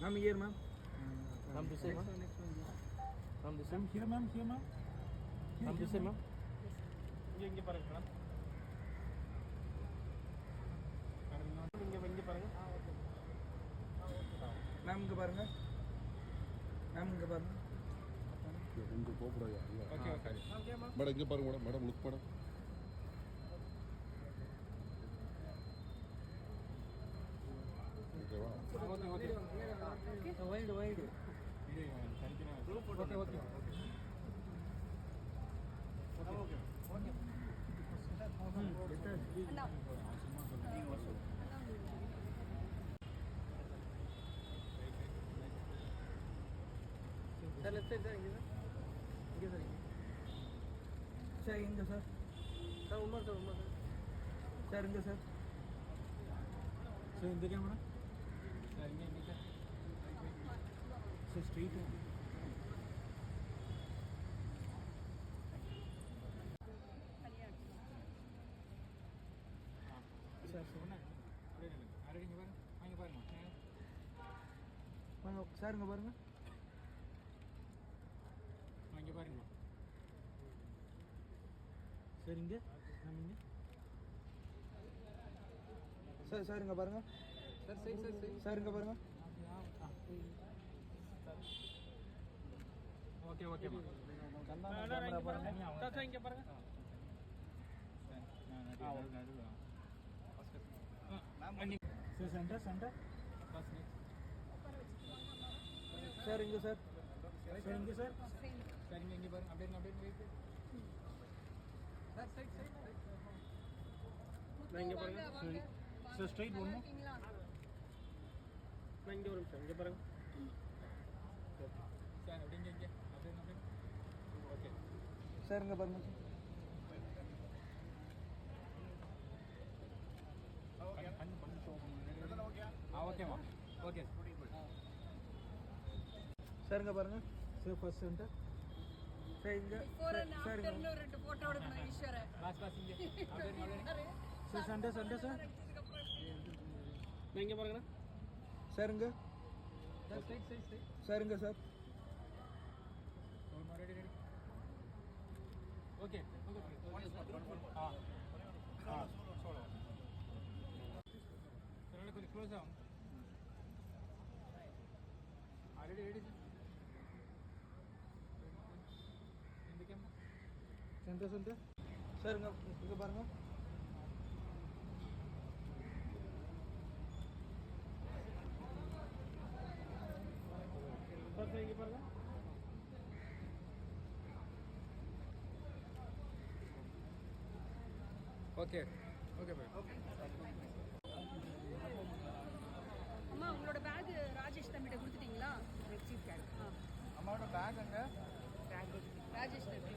Ma'am here ma'am this way, ma'am. Come this way. Ma'am here ma'am here ma'am this way, ma'am. இங்கே இங்கே பாருங்க madam இங்கே இங்கே பாருங்க மேம் இங்கே பாருங்க மேம் இங்கே பாருங்க கொஞ்சம் போகக்கூடாது ஓகே ஓகே மேடம் இங்கே பாருங்க மேடம் மேடம் லுக் மேடம் ஓகேவா okay okay Wide, wide. Okay okay Sir, left side, sir. இங்க sir. இங்க sir, இங்க. சார் இங்கே sir Sir, one more, sir, one more, sir. Sir இங்கே சார் சார் இந்த இங்க, sir. சார் ஸ்ட்ரீட் சார் சொன்னேன் வாங்க சார் இங்கே பாருங்க இங்க பாருங்க சார் இங்கே நம்ம சார் சார் இங்கே பாருங்க sir, side. சார் இங்கே பாருங்க ஓகே ஓகே சார் இங்க பாருங்க சார் சென்டர் சென்டர் சார் இங்கே சார் சார் இங்கே சார் சார் இங்க பாருங்க அப்படியே அப்படியே வெயிட் சார் சைட் சைட் நான் இங்க பாருங்க சார் ஸ்ட்ரைட் ஒன்று நான் இங்க ஒரு நிமிஷம் இங்க பாருங்க சார் அப்படியே இங்க இங்க அப்படியே அப்படியே ஓகே சார் இங்கே பாருங்க ஆ ஓகேம்மா ஓகே சார் இங்கே பாருங்க. சார் ஃபர்ஸ்ட் சென்டர் சார் இங்கே. Before and சார் after இங்கே ன்னு ரெண்டு photo எடுக்கணும் ஈஸ்வரன். லாஸ்ட் லாஸ்ட் இங்க. சார் சென்டர் சென்டர் சார் நான் இங்க பாருங்க சார் இங்கே sir side side side sir இங்கே சார் ரெடி ரெடி ஓகே ஆ ஆ சோலோ சரி கொஞ்சம் க்ளோஸ் ஆகும் ஆல்ரெடி ரெடி இந்த கேம் சென்டர் சென்டர் சார் இங்கே இங்கே ஓகே ஓகே மேம் அம்மா உங்களோட பேக் ராஜேஷ் தம்பிட்ட கொடுத்துட்டீங்களா? அம்மாவோட பேக் அங்கே ராஜேஷ் தம்பி.